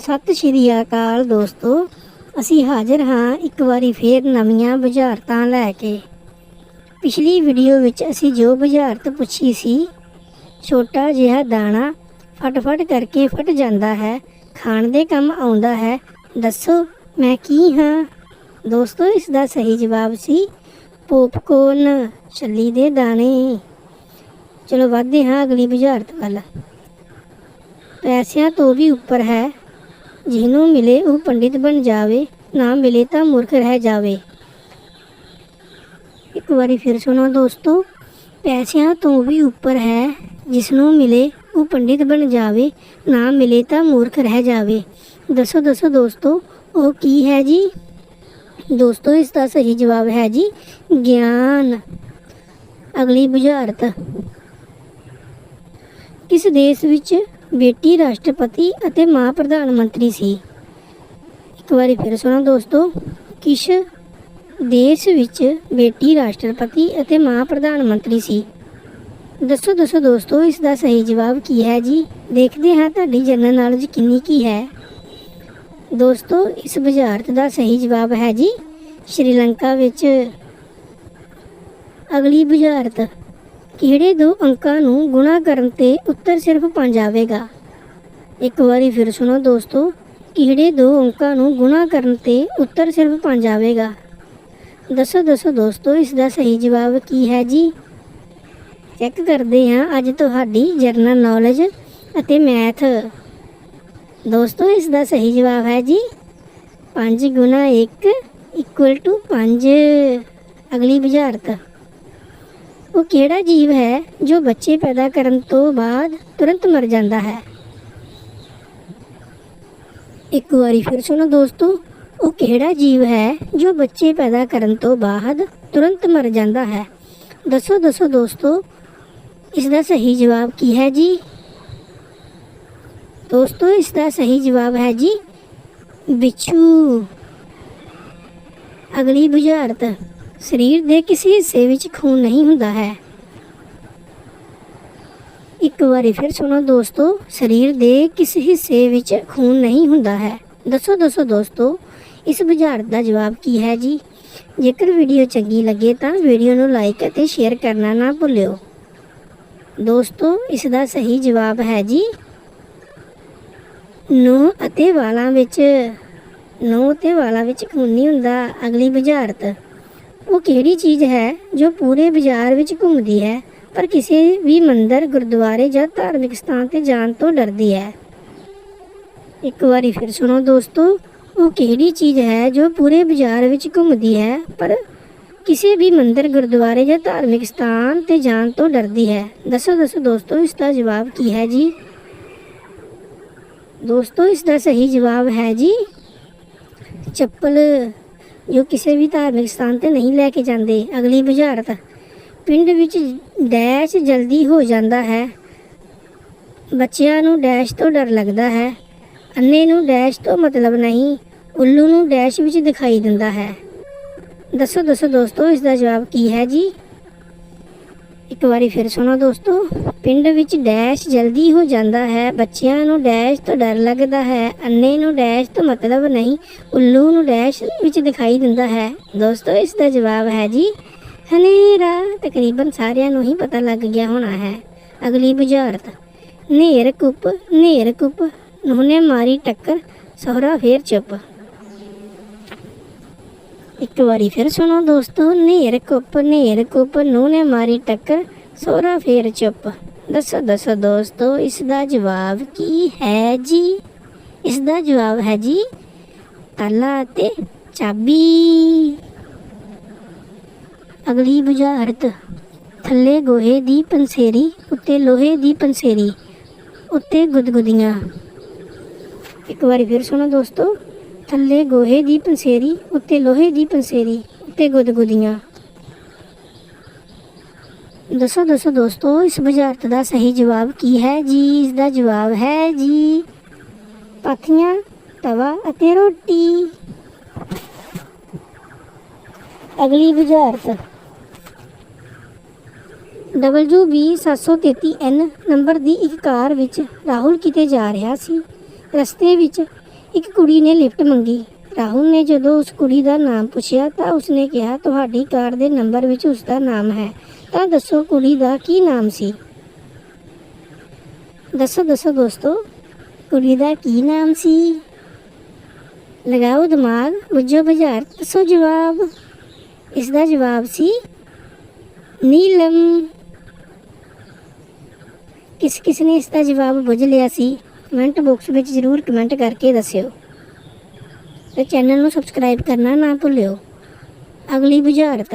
ਸਤਿ ਸ਼੍ਰੀ ਅਕਾਲ ਦੋਸਤੋ। ਅਸੀਂ ਹਾਜ਼ਰ ਹਾਂ ਇੱਕ ਵਾਰੀ ਫੇਰ ਨਵੀਆਂ ਬੁਝਾਰਤਾਂ ਲੈ ਕੇ। ਪਿਛਲੀ ਵੀਡੀਓ ਵਿੱਚ ਅਸੀਂ ਜੋ ਬੁਝਾਰਤ ਪੁੱਛੀ ਸੀ, ਛੋਟਾ ਜਿਹਾ ਦਾਣਾ ਫਟਫਟ ਕਰਕੇ ਫਟ ਜਾਂਦਾ ਹੈ, ਖਾਣ ਦੇ ਕੰਮ ਆਉਂਦਾ ਹੈ, ਦੱਸੋ ਮੈਂ ਕੀ ਹਾਂ? ਦੋਸਤੋ, ਇਸ ਦਾ ਸਹੀ ਜਵਾਬ ਸੀ ਪੋਪਕੋਰਨ ਛੱਲੀ ਦੇ ਦਾਣੇ। ਚਲੋ, ਵਧਦੇ ਹਾਂ ਅਗਲੀ ਬੁਝਾਰਤ ਵੱਲ। ਪੈਸਿਆਂ ਤੋਂ ਵੀ ਉੱਪਰ ਹੈ। ਜਿਹਨੂੰ ਮਿਲੇ ਉਹ ਪੰਡਿਤ ਬਣ ਜਾਵੇ, ਨਾ ਮਿਲੇ ਤਾਂ ਮੂਰਖ ਰਹਿ ਜਾਵੇ। ਇੱਕ ਵਾਰੀ ਫਿਰ ਸੁਣੋ ਦੋਸਤੋ, ਪੈਸਿਆਂ ਤੋਂ ਵੀ ਉੱਪਰ ਹੈ ਜਿਸ ਨੂੰ ਮਿਲੇ ਉਹ ਪੰਡਿਤ ਬਣ ਜਾਵੇ, ਨਾ ਮਿਲੇ ਤਾਂ ਮੂਰਖ ਰਹਿ ਜਾਵੇ। ਦੱਸੋ ਦੱਸੋ ਦੋਸਤੋ, ਉਹ ਕੀ ਹੈ ਜੀ? ਦੋਸਤੋ, ਇਸ ਦਾ ਸਹੀ ਜਵਾਬ ਹੈ ਜੀ, ਗਿਆਨ। ਅਗਲੀ ਬੁਝਾਰਤ। ਕਿਸ ਦੇਸ਼ ਵਿੱਚ ਬੇਟੀ ਰਾਸ਼ਟਰਪਤੀ ਅਤੇ ਮਾਂ ਪ੍ਰਧਾਨ ਮੰਤਰੀ ਸੀ। ਇੱਕ ਵਾਰੀ ਫਿਰ ਸੁਣੋ ਦੋਸਤੋ, ਕਿਸ ਦੇਸ਼ ਵਿੱਚ ਬੇਟੀ ਰਾਸ਼ਟਰਪਤੀ ਅਤੇ ਮਾਂ ਪ੍ਰਧਾਨ ਮੰਤਰੀ ਸੀ? ਦੱਸੋ ਦੱਸੋ ਦੋਸਤੋ ਇਸ ਦਾ ਸਹੀ ਜਵਾਬ ਕੀ ਹੈ ਜੀ? ਦੇਖਦੇ ਹਾਂ ਤੁਹਾਡੀ ਜਨਰਲ ਨੌਲੇਜ ਕਿੰਨੀ ਕੀ ਹੈ। ਦੋਸਤੋ, ਇਸ ਬੁਝਾਰਤ ਦਾ ਸਹੀ ਜਵਾਬ ਹੈ ਜੀ, ਸ਼੍ਰੀਲੰਕਾ ਵਿੱਚ। ਅਗਲੀ ਬੁਝਾਰਤ। ਕਿਹੜੇ ਦੋ ਅੰਕਾਂ ਨੂੰ ਗੁਣਾ ਕਰਨ ਤੇ ਉੱਤਰ ਸਿਰਫ 5 ਆਵੇਗਾ? ਇੱਕ ਵਾਰੀ ਫਿਰ ਸੁਣੋ ਦੋਸਤੋ, ਕਿਹੜੇ ਦੋ ਅੰਕਾਂ ਨੂੰ ਗੁਣਾ ਕਰਨ ਤੇ ਉੱਤਰ ਸਿਰਫ 5 ਆਵੇਗਾ? ਦੱਸੋ ਦੱਸੋ ਦੋਸਤੋ, ਇਸ ਦਾ ਸਹੀ ਜਵਾਬ ਕੀ ਹੈ ਜੀ? ਚੈੱਕ ਕਰਦੇ ਹਾਂ ਅੱਜ ਤੁਹਾਡੀ ਜਰਨਲ ਨੌਲੇਜ ਅਤੇ ਮੈਥ ਦੋਸਤੋ, ਇਸ ਦਾ ਸਹੀ ਜਵਾਬ ਹੈ ਜੀ 5 ਗੁਣਾ 1 ਇਕੁਅਲ ਟੂ 5 ਅਗਲੀ ਬੁਝਾਰਤ। ਉਹ ਕਿਹੜਾ ਜੀਵ ਹੈ ਜੋ ਬੱਚੇ ਪੈਦਾ ਕਰਨ ਤੋਂ ਬਾਅਦ ਤੁਰੰਤ ਮਰ ਜਾਂਦਾ ਹੈ? ਇੱਕ ਵਾਰੀ ਫਿਰ ਸੁਣੋ ਦੋਸਤੋ, ਉਹ ਕਿਹੜਾ ਜੀਵ ਹੈ ਜੋ ਬੱਚੇ ਪੈਦਾ ਕਰਨ ਤੋਂ ਬਾਅਦ ਤੁਰੰਤ ਮਰ ਜਾਂਦਾ ਹੈ? ਦੱਸੋ ਦੱਸੋ ਦੋਸਤੋ ਇਸ ਦਾ ਸਹੀ ਜਵਾਬ ਕੀ ਹੈ ਜੀ? ਦੋਸਤੋ ਇਸ ਦਾ ਸਹੀ ਜਵਾਬ ਹੈ ਜੀ, ਬਿਛੂ। ਅਗਲੀ ਬੁਝਾਰਤ। ਸਰੀਰ ਦੇ ਕਿਸੇ ਹਿੱਸੇ ਵਿੱਚ ਖੂਨ ਨਹੀਂ ਹੁੰਦਾ ਹੈ। ਇੱਕ ਵਾਰੀ ਫਿਰ ਸੁਣੋ ਦੋਸਤੋ, ਸਰੀਰ ਦੇ ਕਿਸ ਹਿੱਸੇ ਵਿੱਚ ਖੂਨ ਨਹੀਂ ਹੁੰਦਾ ਹੈ। ਦੱਸੋ ਦੱਸੋ ਦੋਸਤੋ, ਇਸ ਬੁਝਾਰਤ ਦਾ ਜਵਾਬ ਕੀ ਹੈ ਜੀ? ਜੇਕਰ ਵੀਡੀਓ ਚੰਗੀ ਲੱਗੇ ਤਾਂ ਵੀਡੀਓ ਨੂੰ ਲਾਈਕ ਅਤੇ ਸ਼ੇਅਰ ਕਰਨਾ ਨਾ ਭੁੱਲਿਓ। ਦੋਸਤੋ, ਇਸ ਦਾ ਸਹੀ ਜਵਾਬ ਹੈ ਜੀ ਨੂੰ ਅਤੇ ਵਾਲਾਂ ਵਿੱਚ ਨੂੰ ਅਤੇ ਵਾਲਾਂ ਵਿੱਚ ਖੂਨ ਨਹੀਂ ਹੁੰਦਾ। ਅਗਲੀ ਬੁਝਾਰਤ। ਉਹ ਕਿਹੜੀ ਚੀਜ਼ ਹੈ ਜੋ ਪੂਰੇ ਬਾਜ਼ਾਰ ਵਿੱਚ ਘੁੰਮਦੀ ਹੈ, ਪਰ ਕਿਸੇ ਵੀ ਮੰਦਰ, ਗੁਰਦੁਆਰੇ ਜਾਂ ਧਾਰਮਿਕ ਸਥਾਨ ਤੇ ਜਾਣ ਤੋਂ ਡਰਦੀ ਹੈ? ਇੱਕ ਵਾਰੀ ਫਿਰ ਸੁਣੋ ਦੋਸਤੋ, ਉਹ ਕਿਹੜੀ ਚੀਜ਼ ਹੈ ਜੋ ਪੂਰੇ ਬਾਜ਼ਾਰ ਵਿੱਚ ਘੁੰਮਦੀ ਹੈ, ਪਰ ਕਿਸੇ ਵੀ ਮੰਦਰ, ਗੁਰਦੁਆਰੇ ਜਾਂ ਧਾਰਮਿਕ ਸਥਾਨ ਤੇ ਜਾਣ ਤੋਂ ਡਰਦੀ ਹੈ? ਦੱਸੋ ਦੱਸੋ ਦੋਸਤੋ, ਇਸ ਦਾ ਜਵਾਬ ਕੀ ਹੈ ਜੀ? ਦੋਸਤੋ, ਇਸ ਦਾ ਸਹੀ ਜਵਾਬ ਹੈ ਜੀ, ਚੱਪਲ। ਜੋ ਕਿਸੇ ਵੀ ਧਾਰਮਿਕ ਸਥਾਨ ਤੇ ਨਹੀਂ ਲੈ ਕੇ ਜਾਂਦੇ। ਅਗਲੀ ਬੁਝਾਰਤ। ਪਿੰਡ ਵਿੱਚ ਡੈਸ਼ ਜਲਦੀ ਹੋ ਜਾਂਦਾ ਹੈ। ਬੱਚਿਆਂ ਨੂੰ ਡੈਸ਼ ਤੋਂ ਡਰ ਲੱਗਦਾ ਹੈ। ਅੰਨੇ ਨੂੰ ਡੈਸ਼ ਤੋਂ ਮਤਲਬ ਨਹੀਂ, ਉੱਲੂ ਨੂੰ ਡੈਸ਼ ਵਿੱਚ ਦਿਖਾਈ ਦਿੰਦਾ ਹੈ। ਦੱਸੋ ਦੱਸੋ ਦੋਸਤੋ, ਇਸ ਦਾ ਜਵਾਬ ਕੀ ਹੈ ਜੀ? ਇੱਕ ਵਾਰੀ ਫਿਰ ਸੁਣੋ ਦੋਸਤੋ, ਪਿੰਡ ਵਿੱਚ ਡੈਸ਼ ਜਲਦੀ ਹੋ ਜਾਂਦਾ ਹੈ, ਬੱਚਿਆਂ ਨੂੰ ਡੈਸ਼ ਤੋਂ ਡਰ ਲੱਗਦਾ ਹੈ, ਅੰਨੇ ਨੂੰ ਡੈਸ਼ ਤੋਂ ਮਤਲਬ ਨਹੀਂ, ਉੱਲੂ ਨੂੰ ਡੈਸ਼ ਵਿੱਚ ਦਿਖਾਈ ਦਿੰਦਾ ਹੈ। ਦੋਸਤੋ, ਇਸ ਦਾ ਜਵਾਬ ਹੈ ਜੀ, ਹਨੇਰਾ, ਤਕਰੀਬਨ ਸਾਰਿਆਂ ਨੂੰ ਹੀ ਪਤਾ ਲੱਗ ਗਿਆ ਹੋਣਾ ਹੈ। ਅਗਲੀ ਬੁਝਾਰਤ ਨੇਰ ਕੁੱਪ ਨੇਰ ਕੁੱਪ ਨੂੰਨੇ ਮਾਰੀ ਟੱਕਰ, ਸਹਰਾ ਫੇਰ ਚੁੱਪ। ਇੱਕ ਵਾਰੀ ਫਿਰ ਸੁਣੋ ਦੋਸਤੋ, ਨੇਰ ਕੁੱਪ ਨੇਰ ਕੁੱਪ, ਨੂੰਨੇ ਮਾਰੀ ਟੱਕਰ, ਸਹੁਰਾ ਫੇਰ ਚੁੱਪ। ਦੱਸੋ ਦੱਸੋ ਦੋਸਤੋ, ਇਸ ਦਾ ਜਵਾਬ ਕੀ ਹੈ ਜੀ? ਇਸ ਦਾ ਜਵਾਬ ਹੈ ਜੀ, ਤਾਲਾ ਅਤੇ ਚਾਬੀ। ਅਗਲੀ ਬੁਝਾਰਤ, ਥੱਲੇ ਗੋਹੇ ਦੀ ਪੰਸੇਰੀ, ਉੱਤੇ ਲੋਹੇ ਦੀ ਪੰਸੇਰੀ, ਉੱਤੇ ਗੁਦਗੁਦੀਆਂ। ਇੱਕ ਵਾਰੀ ਫਿਰ ਸੁਣੋ ਦੋਸਤੋ। ਥੱਲੇ ਗੋਹੇ ਦੀ ਪੰਸੇਰੀ, ਉੱਤੇ ਲੋਹੇ ਦੀ ਪੰਸੇਰੀ, ਉੱਤੇ ਗੁਦਗੁਦੀਆਂ। ਦੱਸੋ ਦੱਸੋ ਦੋਸਤੋ, ਇਸ ਬੁਝਾਰਤ ਦਾ ਸਹੀ ਜਵਾਬ ਕੀ ਹੈ? ਜੀ, ਇਸ ਦਾ ਜਵਾਬ ਹੈ ਜੀ, ਪਾਥੀਆਂ, ਤਵਾ ਅਤੇ ਰੋਟੀ। ਅਗਲੀ ਬੁਝਾਰਤ WB733N ਨੰਬਰ ਦੀ ਇੱਕ ਕਾਰ ਵਿੱਚ ਰਾਹੁਲ ਕਿਤੇ ਜਾ ਰਿਹਾ ਸੀ। ਰਸਤੇ ਵਿੱਚ ਇੱਕ ਕੁੜੀ ਨੇ ਲਿਫਟ ਮੰਗੀ। ਰਾਹੁਲ ਨੇ ਜਦੋਂ ਉਸ ਕੁੜੀ ਦਾ ਨਾਮ ਪੁੱਛਿਆ ਤਾਂ ਉਸਨੇ ਕਿਹਾ, ਤੁਹਾਡੀ ਕਾਰ ਦੇ ਨੰਬਰ ਵਿੱਚ ਉਸ ਦਾ ਨਾਮ ਹੈ। ਤਾਂ ਦੱਸੋ ਕੁੜੀ ਦਾ ਕੀ ਨਾਮ ਸੀ? ਦੱਸੋ ਦੱਸੋ ਦੋਸਤੋ, ਕੁੜੀ ਦਾ ਕੀ ਨਾਮ ਸੀ? ਲਗਾਓ ਦਿਮਾਗ, ਬੁੱਝੋ ਬਾਜ਼ਾਰ ਦੱਸੋ ਜਵਾਬ। ਇਸ ਦਾ ਜਵਾਬ ਸੀ, ਨੀਲਮ। ਕਿਸ ਕਿਸ ਨੇ ਇਸ ਦਾ ਜਵਾਬ ਬੁੱਝ ਲਿਆ ਸੀ? ਕਮੈਂਟ ਬਾਕਸ ਵਿੱਚ ਜ਼ਰੂਰ ਕਮੈਂਟ ਕਰਕੇ ਦੱਸਿਓ ਤੇ ਚੈਨਲ ਨੂੰ ਸਬਸਕ੍ਰਾਈਬ ਕਰਨਾ ਨਾ ਭੁੱਲਿਓ। ਅਗਲੀ ਬੁਝਾਰਤ।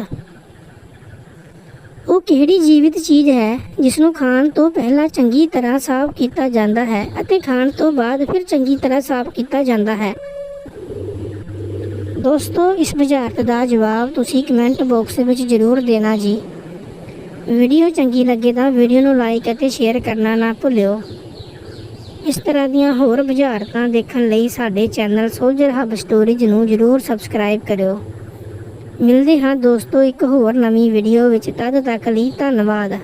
ਉਹ ਕਿਹੜੀ ਜੀਵਿਤ ਚੀਜ਼ ਹੈ ਜਿਸ ਨੂੰ ਖਾਣ ਤੋਂ ਪਹਿਲਾਂ ਚੰਗੀ ਤਰ੍ਹਾਂ ਸਾਫ਼ ਕੀਤਾ ਜਾਂਦਾ ਹੈ ਅਤੇ ਖਾਣ ਤੋਂ ਬਾਅਦ ਫਿਰ ਚੰਗੀ ਤਰ੍ਹਾਂ ਸਾਫ਼ ਕੀਤਾ ਜਾਂਦਾ ਹੈ? ਦੋਸਤੋ, ਇਸ ਬੁਝਾਰਤ ਦਾ ਜਵਾਬ ਤੁਸੀਂ ਕਮੈਂਟ ਬਾਕਸ ਵਿੱਚ ਜ਼ਰੂਰ ਦੇਣਾ ਜੀ। ਵੀਡੀਓ ਚੰਗੀ ਲੱਗੇ ਤਾਂ ਵੀਡੀਓ ਨੂੰ ਲਾਈਕ ਅਤੇ ਸ਼ੇਅਰ ਕਰਨਾ ਨਾ ਭੁੱਲਿਓ। ਇਸ ਤਰ੍ਹਾਂ ਦੀਆਂ ਹੋਰ ਬੁਝਾਰਤਾਂ ਦੇਖਣ ਲਈ ਸਾਡੇ ਚੈਨਲ ਸੋਲਜਰ ਹਬ ਸਟੋਰੀਜ਼ ਨੂੰ ਜ਼ਰੂਰ ਸਬਸਕ੍ਰਾਈਬ ਕਰਿਓ। ਮਿਲਦੇ ਹਾਂ ਦੋਸਤੋ ਇੱਕ ਹੋਰ ਨਵੀਂ ਵੀਡੀਓ ਵਿੱਚ। ਤਦ ਤੱਕ ਲਈ ਧੰਨਵਾਦ।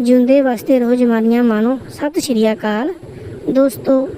ਜਿਉਂਦੇ ਵਾਸਤੇ ਰਹੋ ਜਵਾਨੀਆਂ ਮਾਣੋ। ਸਤਿ ਸ਼੍ਰੀ ਅਕਾਲ। ਦੋਸਤੋ